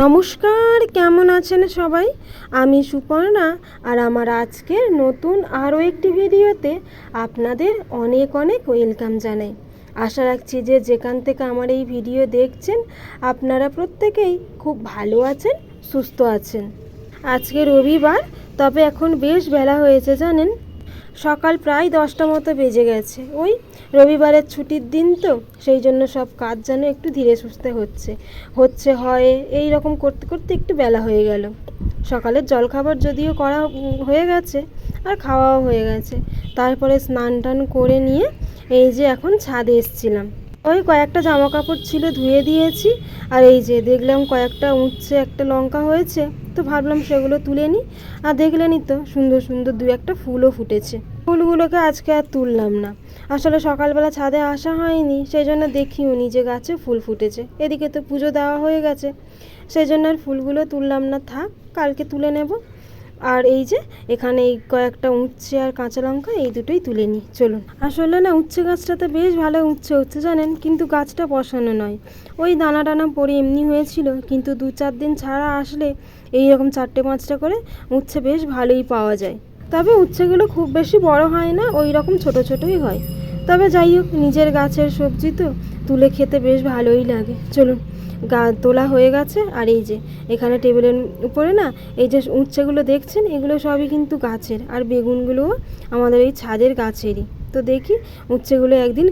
নমস্কার, কেমন আছেন সবাই? আমি সুপর্ণা আর আমার আজকের নতুন আরও একটি ভিডিওতে আপনাদের অনেক অনেক ওয়েলকাম জানাই। আশা রাখছি যে যেখান থেকে আমার এই ভিডিও দেখছেন, আপনারা প্রত্যেকেই খুব ভালো আছেন, সুস্থ আছেন। আজকে রবিবার, তবে এখন বেশ বেলা হয়েছে জানেন? সকাল প্রায় দশটা মতো বেজে গেছে। ওই রবিবারের ছুটির দিন তো, সেই জন্য সব কাজ যেন একটু ধীরে সুস্থে হচ্ছে। হচ্ছে, হয়, এই রকম করতে করতে একটু বেলা হয়ে গেল। সকালের জলখাবার যদিও করা হয়ে গেছে, আর খাওয়াও হয়ে গেছে। তারপরে স্নান টান করে নিয়ে এই যে এখন ছাদে এসছিলাম। ওই কয়েকটা জামা কাপড় ছিল ধুয়ে দিয়েছি, আর এই যে দেখলাম কয়েকটা উচ্ছে, একটা লঙ্কা হয়েছে, তো ভাবলাম সেগুলো তুলে নিই। আর দেখলেনই তো, সুন্দর সুন্দর দু একটা ফুলও ফুটেছে। ফুলগুলোকে আজকে আর তুললাম না। আসলে সকালবেলা ছাদে আসা হয়নি, সেই জন্য দেখিও নি যে গাছে ফুল ফুটেছে। এদিকে তো পুজো দেওয়া হয়ে গেছে, সেই জন্য আর ফুলগুলো তুললাম না, থাক, কালকে তুলে নেব। আর এই যে, এখানে এই কয়েকটা উচ্ছে আর কাঁচা লঙ্কা, এই দুটোই তুলে নিই। চলুন। আসলে না, উচ্ছে গাছটাতে বেশ ভালো উচ্ছে হচ্ছে জানেন, কিন্তু গাছটা বসানো নয়। ওই দানা টানা পরে এমনি হয়েছিল, কিন্তু দু চার দিন ছাড়া আসলে এই রকম চারটে পাঁচটা করে উচ্ছে বেশ ভালোই পাওয়া যায়। তবে উচ্ছেগুলো খুব বেশি বড় হয় না, ওই রকম ছোটো ছোটোই হয়। তবে যাই হোক, নিজের গাছের সবজি তো তুলে খেতে বেশ ভালোই লাগে। চলুন, গা তোলা হয়ে গেছে, আর এই যে, এখানে টেবিলের উপরে না, এই যে উচ্ছেগুলো দেখছেন, এগুলো সবই কিন্তু গাছের, আর বেগুনগুলোও আমাদের এই ছাদের গাছেরই। তো দেখি উচ্ছেগুলো একদিন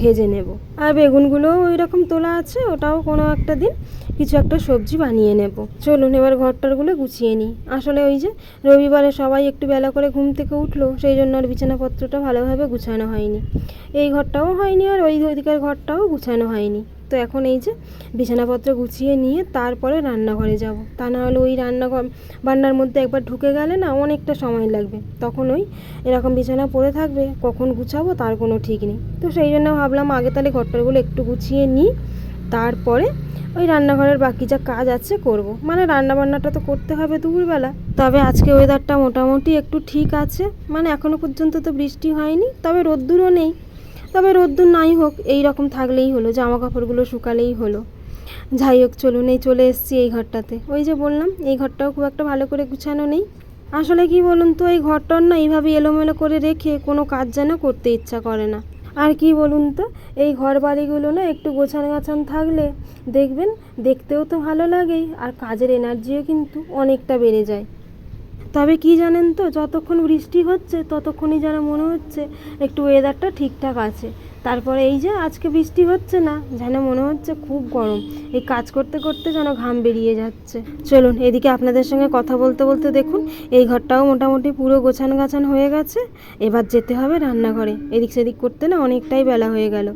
ভেজে নেব। আর বেগুনগুলোও ওই রকম তোলা আছে, ওটাও কোনো একটা দিন কিছু একটা সবজি বানিয়ে নেব। চলুন এবার ঘরটারগুলো গুছিয়ে নিই। আসলে ওই যে রবিবারে সবাই একটু বেলা করে ঘুম থেকে উঠল, সেই জন্য আর বিছানাপত্রটা ভালোভাবে গুছানো হয়নি। এই ঘরটাও হয়নি আর ওই অধিকার ঘরটাও গুছানো হয়নি। তো এখন এই যে বিছানাপত্র গুছিয়ে নিয়ে তারপরে রান্নাঘরে যাব। তা না হলে ওই রান্নাঘর বান্নার মধ্যে একবার ঢুকে গেলে না অনেকটা সময় লাগবে। তখন ওই এরকম বিছানা পড়ে থাকবে, কখন গুছাবো তার কোনো ঠিক নেই। তো সেই জন্য ভাবলাম আগে তাহলে ঘরটারগুলো একটু গুছিয়ে নিই, তারপরে ওই রান্নাঘরের বাকি যা কাজ আছে করব। মানে রান্না বান্নাটা তো করতে হবে দুপুরবেলা। তবে আজকে ওয়েদারটা মোটামুটি একটু ঠিক আছে। মানে এখনও পর্যন্ত তো বৃষ্টি হয়নি, তবে রোদ্দুরও নেই। তবে রোদ্দুর নাই হোক, এই রকম থাকলেই হলো জামা কাপড়গুলো শুকালেই হলো। যাই হোক, চলুন, এই চলে এসেছি এই ঘরটাতে। ওই যে বললাম, এই ঘরটাও খুব একটা ভালো করে গুছানো নেই। আসলে কি বলুন তো, এই ঘরটার না এইভাবে এলোমেলো করে রেখে কোনো কাজ যেন করতে ইচ্ছা করে না। আর কি বলুন তো, এই ঘর বাড়িগুলো না একটু গোছান গাছান থাকলে দেখবেন, দেখতেও তো ভালো লাগেই, আর কাজের এনার্জিও কিন্তু অনেকটা বেড়ে যায়। তবে কি জানেন তো, যতক্ষণ বৃষ্টি হচ্ছে, ততক্ষণই যেন মনে হচ্ছে একটু ওয়েদারটা ঠিকঠাক আছে। তারপরে এই যে আজকে বৃষ্টি হচ্ছে না, যেন মনে হচ্ছে খুব গরম। এই কাজ করতে করতে যেন ঘাম বেরিয়ে যাচ্ছে। চলুন, এদিকে আপনাদের সঙ্গে কথা বলতে বলতে দেখুন, এই ঘরটাও মোটামুটি পুরো গোছান গাছান হয়ে গেছে। এবার যেতে হবে রান্নাঘরে। এদিক সেদিক করতে না অনেকটাই বেলা হয়ে গেল।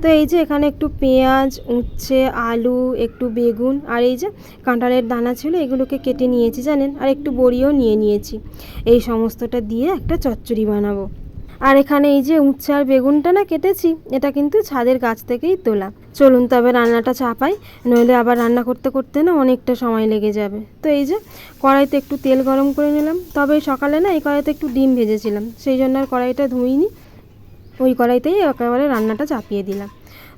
তো এই যে এখানে একটু পেঁয়াজ, উচ্ছে, আলু, একটু বেগুন আর এই যে কাঁঠালের দানা ছিল, এগুলোকে কেটে নিয়েছি জানেন, আর একটু বড়িও নিয়ে নিয়েছি। এই সমস্তটা দিয়ে একটা চচ্চড়ি বানাবো। আর এখানে এই যে উচ্ছে আর বেগুনটা না কেটেছি, এটা কিন্তু ছাদের গাছ থেকেই তোলা। চলুন তবে রান্নাটা চাপাই, নইলে আবার রান্না করতে করতে না অনেকটা সময় লেগে যাবে। তো এই যে কড়াইতে একটু তেল গরম করে নিলাম। তবে সকালে না এই কড়াইতে একটু ডিম ভেজেছিলাম, সেই জন্য আর কড়াইটা ধুইনি। ওই কড়াইতেই একেবারে রান্নাটা চাপিয়ে দিলাম।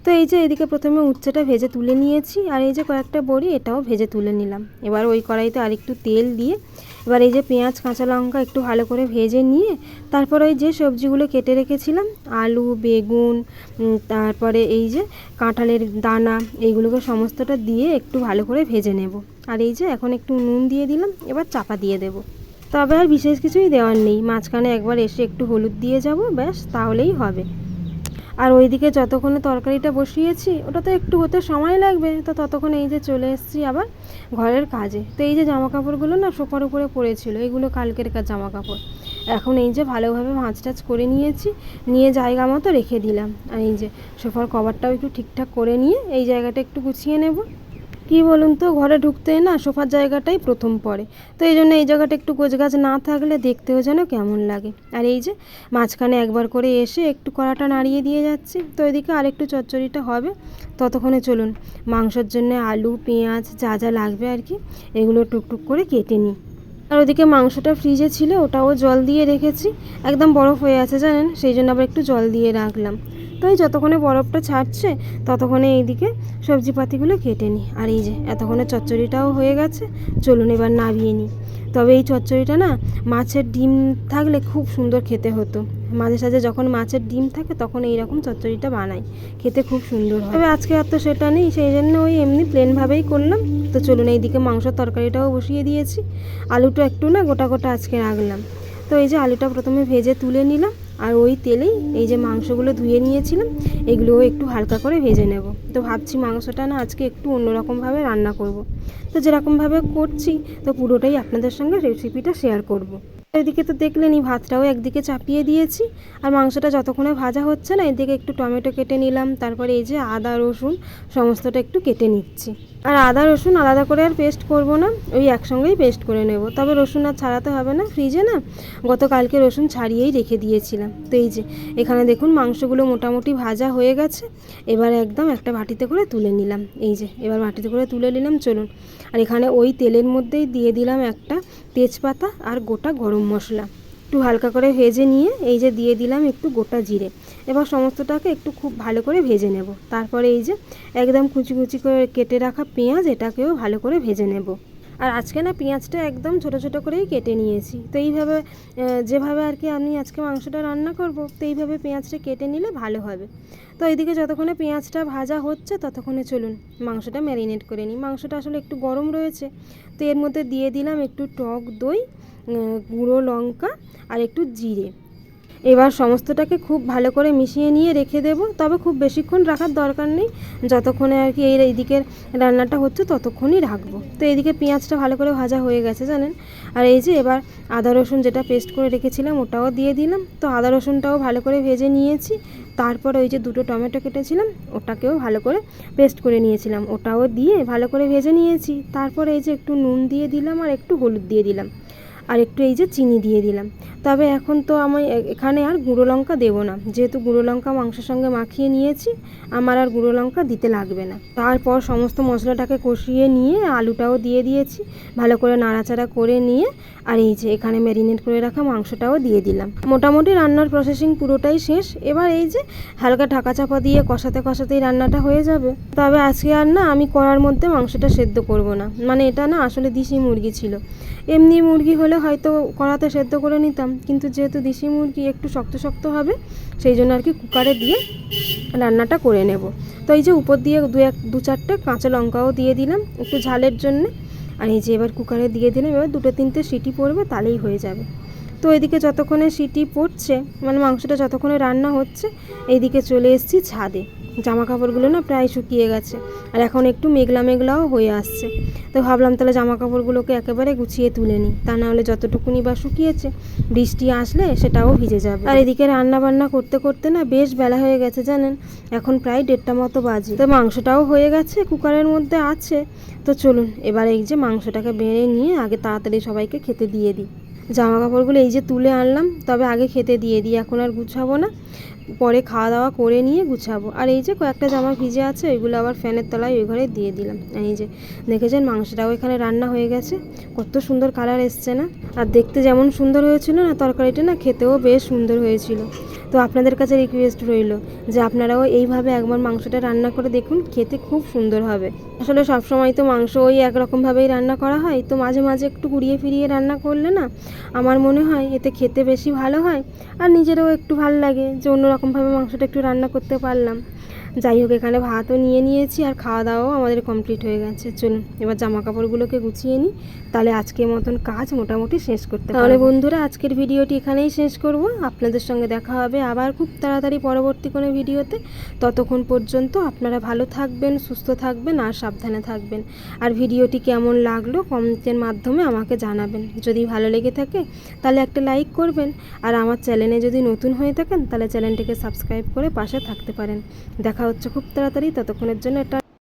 তো এই যে এদিকে প্রথমে উচ্ছেটা ভেজে তুলে নিয়েছি, আর এই যে কয়েকটা বড়ি এটাও ভেজে তুলে নিলাম। এবার ওই কড়াইতে আরেকটু তেল দিয়ে, এবার এই যে পেঁয়াজ, কাঁচা লঙ্কা একটু ভালো করে ভেজে নিয়ে, তারপর ওই যে সবজিগুলো কেটে রেখেছিলাম, আলু, বেগুন তারপরে এই যে কাঁঠালের দানা, এইগুলোকে সমস্তটা দিয়ে একটু ভালো করে ভেজে নেব। আর এই যে এখন একটু নুন দিয়ে দিলাম, এবার চাপা দিয়ে দেবো। তবে আর বিশেষ কিছুই দেওয়ার নেই, মাঝখানে একবার এসে একটু হলুদ দিয়ে যাব, ব্যাস, তাহলেই হবে। আর ওইদিকে যতক্ষণে তরকারিটা বসিয়েছি, ওটা তো একটু হতে সময় লাগবে, তো ততক্ষণ এই যে চলে এসেছি আবার ঘরের কাজে। তো এই যে জামা কাপড়গুলো না সোফার উপরে পড়েছিল, এগুলো কালকের কাজ জামা কাপড় এখন এই যে ভালোভাবে মাছ টাছ করে নিয়েছি, নিয়ে জায়গা মতো রেখে দিলাম। আর এই যে সোফার কভারটাও একটু ঠিকঠাক করে নিয়ে এই জায়গাটা একটু গুছিয়ে নেব। কি বলুন তো, ঘরে ঢুকতে না সোফার জায়গাটাই প্রথম পড়ে। তো এই জন্য এই জায়গাটা একটু গোছগাছ না থাকলে দেখতেও যেন কেমন লাগে। আর এই যে মাঝখানে একবার করে এসে একটু কড়াটা নাড়িয়ে দিয়ে যাচ্ছি, তো এদিকে আর একটু চচ্চড়িটা হবে। ততক্ষণে চলুন, মাংসের জন্য আলু, পেঁয়াজ যা যা লাগবে আর কি, এগুলো টুকটুক করে কেটে নিই। আর ওদিকে মাংসটা ফ্রিজে ছিল, ওটাও জল দিয়ে রেখেছি। একদম বরফ হয়ে আছে জানেন, সেই জন্য আবার একটু জল দিয়ে রাখলাম। তো এই যতক্ষণে বরফটা ছাড়ছে, ততক্ষণে এইদিকে সবজিপাতিগুলো কেটে নিই আর এই যে, এতক্ষণে চচ্চড়িটাও হয়ে গেছে, চলুন এবার নামিয়ে নিই তবে এই চচ্চড়িটা না, মাছের ডিম থাকলে খুব সুন্দর খেতে হতো। মাঝে সাঝে যখন মাছের ডিম থাকে, তখন এই রকম চচ্চড়িটা বানাই। খেতে খুব সুন্দর হয়। তবে আজকে আর তো সেটা নেই, সেই জন্য ওই এমনি প্লেনভাবেই করলাম। তো চলুন এইদিকে মাংস তরকারিটাও বসিয়ে দিয়েছি। আলুটা একটু না গোটা গোটা আজকে রাখলাম। তো এই যে আলুটা প্রথমে ভেজে তুলে নিলাম। আর ওই তেলেই এই যে মাংসগুলো ধুয়ে নিয়েছিলাম, এগুলোও একটু হালকা করে ভেজে নেব তো ভাবছি মাংসটা না আজকে একটু অন্যরকমভাবে রান্না করব। তো যেরকমভাবে করছি, তো পুরোটাই আপনাদের সঙ্গে রেসিপিটা শেয়ার করব। এদিকে তো দেখলেনই ভাতটাও একদিকে চাপিয়ে দিয়েছি, আর মাংসটা যতক্ষণে ভাজা হচ্ছে না, এদিকে একটু টমেটো কেটে নিলাম, তারপরে এই যে আদা, রসুন, সমস্তটা একটু কেটে নিচ্ছি আর আদা, রসুন আলাদা করে আর পেস্ট করব না। ওই একসঙ্গেই পেস্ট করে নেব। তবে রসুন আর ছাড়াতে হবে না ফ্রিজে না। গতকালকে রসুন ছাড়িয়েই রেখে দিয়েছিলাম। তো এই যে, এখানে দেখুন মাংসগুলো মোটামুটি ভাজা হয়ে গেছে। এবার একদম একটা বাটিতে করে তুলে নিলাম। এই যে, এবার বাটিতে করে তুলে নিলাম, চলুন। আর এখানে ওই তেলের মধ্যেই দিয়ে দিলাম একটা তেজপাতা আর গোটা গরম মশলা। একটু হালকা করে ভেজে নিয়ে এই যে দিয়ে দিলাম একটু গোটা জিরে। এবার সমস্তটাকে একটু খুব ভালো করে ভেজে নেব। তারপরে এই যে একদম কুচি কুচি করে কেটে রাখা পেঁয়াজ, এটাকেও ভালো করে ভেজে নেব। আর আজকে না পেঁয়াজটা একদম ছোট ছোট করেই কেটে নিয়েছি। তো এইভাবে যেভাবে আর কি আমি আজকে মাংসটা রান্না করব তো এইভাবে পেঁয়াজটা কেটে নিলে ভালো হবে। তো এইদিকে যতক্ষণে পেঁয়াজটা ভাজা হচ্ছে, ততক্ষণে চলুন মাংসটা ম্যারিনেট করে নিই। মাংসটা আসলে একটু গরম রয়েছে, তো এর মধ্যে দিয়ে দিলাম একটু টক দই গুঁড়ো লঙ্কা আর একটু জিরে। এবার সমস্তটাকে খুব ভালো করে মিশিয়ে নিয়ে রেখে দেব, তবে খুব বেশিক্ষণ রাখার দরকার নেই। যতক্ষণে আর কি এই এইদিকের রান্নাটা হচ্ছে ততক্ষণই রাখব। তো এইদিকে পেঁয়াজটা ভালো করে ভাজা হয়ে গেছে জানেন? আর এই যে এবার আদা, রসুন যেটা পেস্ট করে রেখেছিলাম ওটাও দিয়ে দিলাম। তো আদা, রসুনটাও ভালো করে ভেজে নিয়েছি। তারপর ওই যে দুটো টমেটো কেটেছিলাম, ওটাকেও ভালো করে পেস্ট করে নিয়েছিলাম। ওটাও দিয়ে ভালো করে ভেজে নিয়েছি। তারপর এই যে একটু নুন দিয়ে দিলাম আর একটু হলুদ দিয়ে দিলাম। আর একটু এই যে চিনি দিয়ে দিলাম। তবে এখন তো আমি এখানে আর গুঁড়ো লঙ্কা দেবো না। যেহেতু গুঁড়ো লঙ্কা মাংসের সঙ্গে মাখিয়ে নিয়েছি, আমার আর গুঁড়ো লঙ্কা দিতে লাগবে না। তারপর সমস্ত মশলাটাকে কষিয়ে নিয়ে আলুটাও দিয়ে দিয়েছি, ভালো করে নাড়াচাড়া করে নিয়ে, আর এই যে এখানে ম্যারিনেট করে রাখা মাংসটাও দিয়ে দিলাম। মোটামুটি রান্নার প্রসেসিং পুরোটাই শেষ। এবার এই যে হালকা ঢাকা চাপা দিয়ে কষাতে কষাতেই রান্নাটা হয়ে যাবে। তবে আজকে আর না আমি করার মধ্যে মাংসটা সেদ্ধ করব না। মানে এটা না আসলে দিশি মুরগি ছিল। এমনি মুরগি হলে হয়তো কড়াতে সেদ্ধ করে নিতাম, কিন্তু যেহেতু দেশি মুরগি একটু শক্ত শক্ত হবে, সেই জন্য আর কি কুকারে দিয়ে রান্নাটা করে নেব। তো এই যে উপর দিয়ে দু এক, দু চারটে কাঁচা লঙ্কাও দিয়ে দিলাম একটু ঝালের জন্যে। আর এই যে এবার কুকারে দিয়ে দিলাম, এবার দুটো তিনটে সিটি পড়বে তাহলেই হয়ে যাবে। তো এদিকে যতক্ষণে সিটি পড়ছে মানে মাংসটা যতক্ষণে রান্না হচ্ছে, এইদিকে চলে এসেছি ছাদে। জামা কাপড়গুলো না প্রায় শুকিয়ে গেছে। আর এখন একটু মেঘলা মেঘলাও হয়ে আসছে। তো ভাবলাম তাহলে জামা কাপড়গুলোকে একেবারে গুছিয়ে তুলে নিই। তা নাহলে যতটুকুনি বা শুকিয়েছে, বৃষ্টি আসলে সেটাও ভিজে যাবে। আর এদিকে রান্না বান্না করতে করতে না বেশ বেলা হয়ে গেছে জানেন। এখন প্রায় দেড়টা মতো বাজে। তো মাংসটাও হয়ে গেছে, কুকারের মধ্যে আছে। তো চলুন, এবার এই যে মাংসটাকে বেড়ে নিয়ে আগে তাড়াতাড়ি সবাইকে খেতে দিয়ে দিই। জামা কাপড়গুলো এই যে তুলে আনলাম, তবে আগে খেতে দিয়ে দিই। এখন আর গুছাবো না। পরে খাওয়া দাওয়া করে নিয়ে গুছাবো। আর এই যে কয়েকটা জামা ভিজে আছে, ওইগুলো আবার ফ্যানের তলায় ওই ঘরে দিয়ে দিলাম। এই যে দেখেছেন মাংসটাও এখানে রান্না হয়ে গেছে। কত সুন্দর কালার এসছে না? আর দেখতে যেমন সুন্দর হয়েছিল না তরকারিটা, না খেতেও বেশ সুন্দর হয়েছিল। তো আপনাদের কাছে রিকোয়েস্ট রইল যে আপনারাও এইভাবে একবার মাংসটা রান্না করে দেখুন খেতে খুব সুন্দর হবে। আসলে সবসময় তো মাংস ওই একরকমভাবেই রান্না করা হয়। তো মাঝে মাঝে একটু ঘুরিয়ে ফিরিয়ে রান্না করলে না আমার মনে হয় এতে খেতে বেশি ভালো হয় আর নিজেরও একটু ভালো লাগে যে অন্যরকমভাবে মাংসটা একটু রান্না করতে পারলাম। যাই হোক এখানে ভাতও নিয়ে নিয়েছি আর খাওয়া দাওয়াও আমাদের কমপ্লিট হয়ে গেছে। চলুন এবার জামা কাপড়গুলোকে গুছিয়ে নিই। তাহলে আজকের মতন কাজ মোটামুটি শেষ করতে তাহলে বন্ধুরা আজকের ভিডিওটি এখানেই শেষ করব। আপনাদের সঙ্গে দেখা হবে আবার খুব তাড়াতাড়ি পরবর্তী কোনো ভিডিওতে। ততক্ষণ পর্যন্ত আপনারা ভালো থাকবেন, সুস্থ থাকবেন আর সাবধানে থাকবেন। আর ভিডিওটি কেমন লাগল কমেন্টের মাধ্যমে আমাকে জানাবেন। যদি ভালো লেগে থাকে তাহলে একটা লাইক করবেন। আর আমার চ্যানেলে যদি নতুন হয়ে থাকেন তাহলে চ্যানেলটিকে সাবস্ক্রাইব করে পাশে থাকতে পারেন। দেখা হচ্ছে খুব তাড়াতাড়ি, ততক্ষণের জন্য একটা